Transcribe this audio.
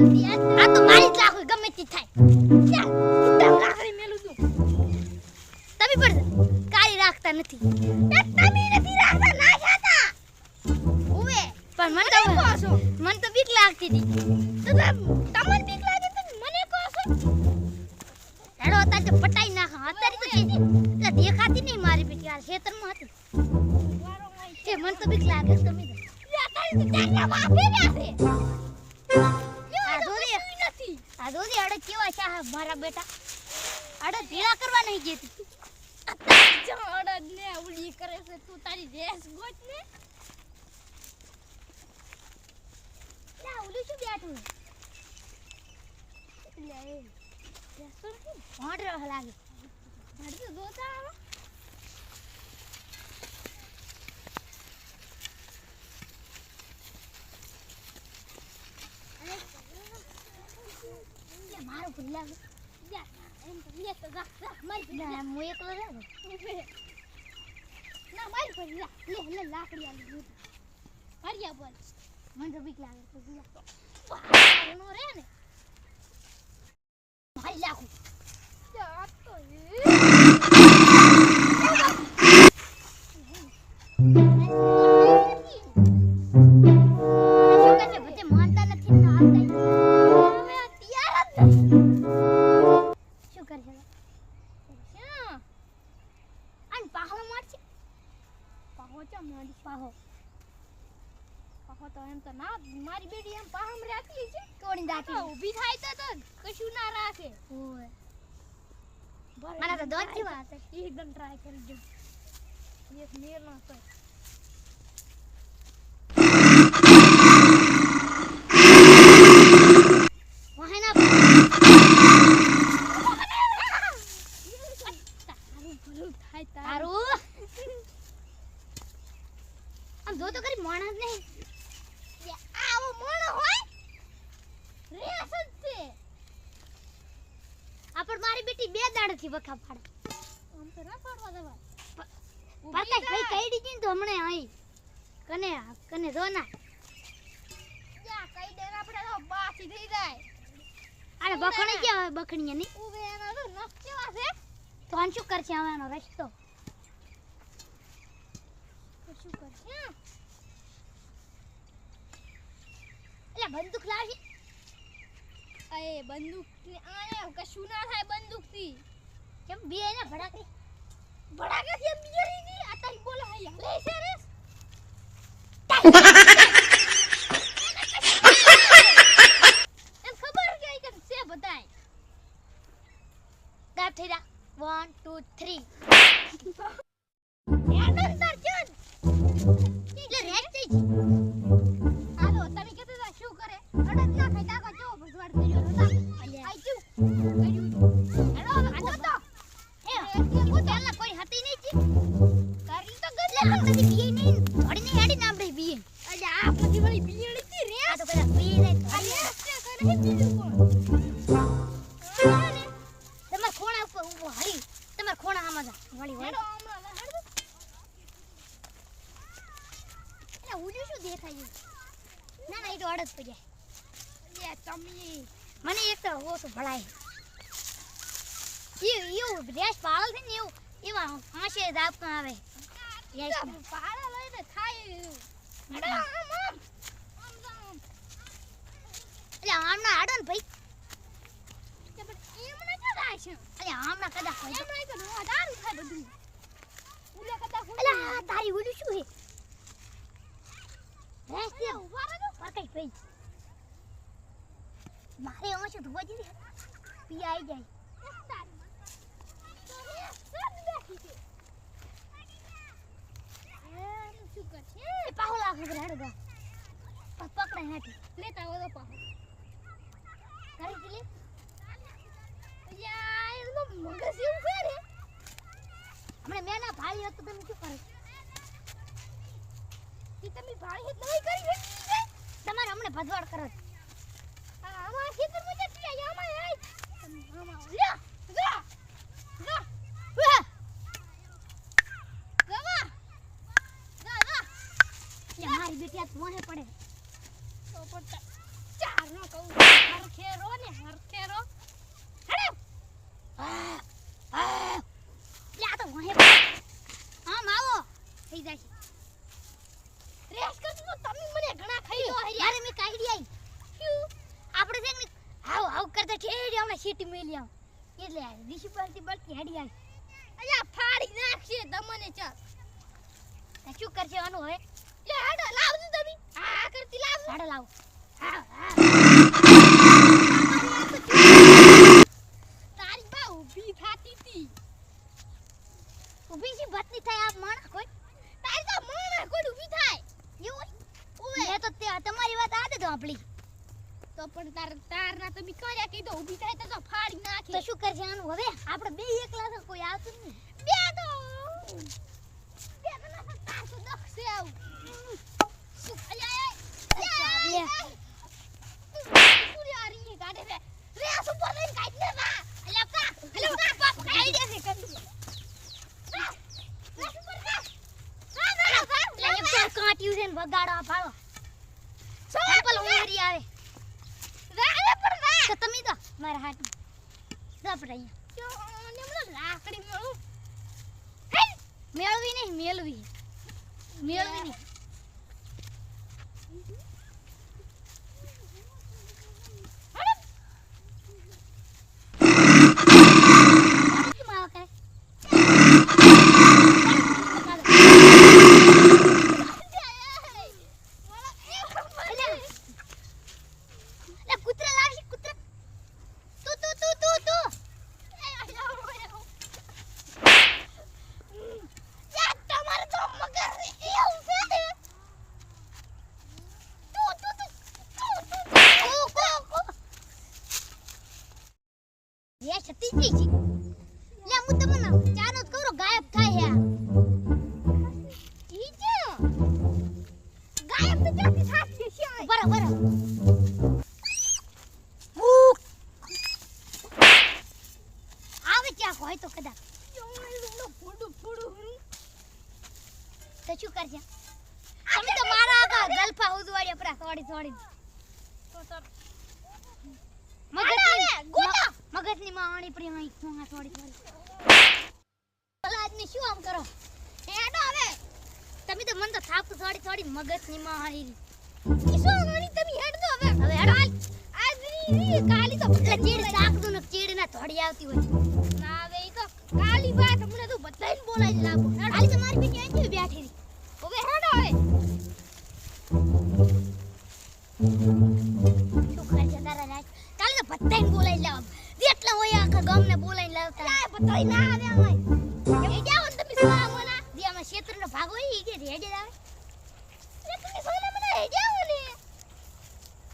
આ તો મારી જ લાખો ગમે તે થાય. તમ લાકડી મેલું છું તમે પણ કાળી રાખતા નથી. તમે નથી રાખતા ના ખાતા ઓવે પણ મને તો કહો છો મને તો બીક લાગતી હતી. તો તમને બીક લાગે તો મને કહો છો. હેડો અત્યારે તો પટાઈ નાખા. અત્યારે તો એટલે દેખાતી નહીં મારી બેટી આ ખેતરમાં હતી. કે મને તો બીક લાગે તમે તો ત્યાં વાપી રહ્યા છે આ જોજે અડે કેવા છે મારા બેટા? અડે ઢીલા કરવા નહીં જતી ને ઉડી કરે છે. તું તારી રેસ ગોત ને. લા ઓલું શું બેઠું? લે એ રેસ તો નથી ભણ લાગે. મારે તો દોતા આવો લે મારું ભૂલા જા એમ તો જા જા મારી પર હું એકલો રહ્યો ના. મારી જા લે લે લાકડી આલી દીધી હરિયા બોલ. મને તો બીક લાગે. તો નો રે ને. મારી લાખું. પાહો ચા પાહો. પાહો તો એમ તો ના મારી બેટી એમ પાહમ રાખી છે તોડી તો ઊભી થાય તો તો કશું ના રાખે. ઓય. મને તો દોડ જેવા હશે. એકદમ ટ્રાય કરી જો. એક મેર ના તો વાહના તારું ભલું થાય તારું જો તો કરી માણસ નહીં આવો મોણ હોય. રેસ જ છે આપણ મારી બેટી બે દાડથી વખા પાડે. આમ તો ના પાડવા દેવા પાકા ભાઈ કઈ દીધી ને તો હમણે આઈ કને કને જો ના. જા કઈ દેર આપણે તો બાસી થઈ જાય. અરે બખણી કે હવે બખણી ની ઉવે એનો તો નખ કેવા છે? તો આને શું કરશે હવે એનો રસ્તો શું કરશે એટલે બંદૂક લાવી. અરે બંદૂક આને કશું ના થાય બંદૂકથી કેમ બે ને ભડાકી? ભડાકે થી બિયરી ની આ તારી બોલો હૈયા લે છે રે? એમ ખબર કે કે છે બધાય? ગાયબ થઈ જા. વન ટુ થ્રી યાદ તાર ચન એટલે રેડ થઈ દેખાય? ના ના એ તો અડદ પડ્યા તમે. મને એક તો ઓછો ભળાય. એવું એવું રેસ પાળલ છે ને એવું એવા હાંસે દાબકા આવે. રેસમાં. લઈને ખાય હેડો આમ આમ આમ આમ. એટલે આમના આડો ને ભાઈ. અરે છે આમના કદા તારી ઉડ્યું શું છે? રેસ ઊભા ભાઈ મારે આંસુ ધોવા જઈએ પી આવી જાય. પાહો લાખ હેડો ગા. પકડાય હેઠી લેતા આવો તો મેં ના ભાઈ હતો તમે શું કરો? કે તમે ભાઈ હેત તમારે હમણાં ભજવાડ કરો છો. આ આમાં ખેતરમાં જતી આઈ આમાં આઈ આમાં લ્યો જા જા ઉહ! ગવા જા જા એટલે મારી બેટી આ મોહે પડે તો પતા ચાર નો કહું હરખેરો ને હરખેરો હેડો આ, આ. એટલે આ તો મોહે પડે આમ આવો થઈ જાય છે રેસ કરતી તો તમે મને ઘણા ખાઈ લો યારે મેં કાઢી આવી અમે સીટી મેલી આવ એટલે રિશી બળતી હેડી આવી અલ્યા ફાડી નાખશે તમને તો શું કરશે આનું હવે? લે, હાડો લાવજો તમે. હા કરતી લાવજો સાડો લાવો. હા હા. તારી બા ઊભી થાતી હતી ઊભી સી બતની થાય આ માણસ કોઈ? તારી તો માણા કોઈ ઊભી થાય. એવું ઓવે મેં તો તે- તમારી વાત આદે તો આપણી. તો પણ તાર તાર ના તમે કર્યા કીધો ઊભી થાય તો ફાડી નાખી. તો શું કરશે આનું હવે? આપણે બે એકલા તો કોઈ આવતું નહીં. બે તો બે તો ના તાર તો દખશે આવું. શું અલ્યા અચ્છા, બે. સુરિયારી કાઢે રે રે આ સુપર લઈને કાઢ ને વા અલ્યા કા અલ્યા કા બાપ કાઢી દેશે કરી રા કાંટ્યું છે ને વગાડો ફાળો ચંપલ ઉમેરી આવે. તો તમે તો? મારા હાથમાં દપ રહ્યા ને મને લાકડી મળું. મેળવી નહીં મેળવી. મેળવી નહીં. હોય તો કદાચ તો શું કરજે તમે તો મારા આખા ગલ્ફા ઉદવાડ્યા પરા થોડી થોડી મગજની થોડી ભલા આદમી શું આમ કરો તમે તો મન તો થાપ થોડી થોડી મગજની માવણી કિશો મની તમે હેડ દો હવે? હવે હેડો. રી કાલી તો ચીડ દો ને ચીડ ના થોડી આવતી હોય ના હવે ઈ તો કાલી વાત મને તો બધાઈને બોલાવી લાગો. હાલી તો મારી બેટી અહીં જ બેઠી હવે હેડ હવે. શું કરશે તારા રાજ? કાલે તો બધાને બોલાવી લાવ. જેટલા હોય આખા ગામને બોલાવી લાવતા. આ બધાય ના આવે અમાય કાકો ઈ કે રેડે આવે. એટલે તું મને હેડે આવે.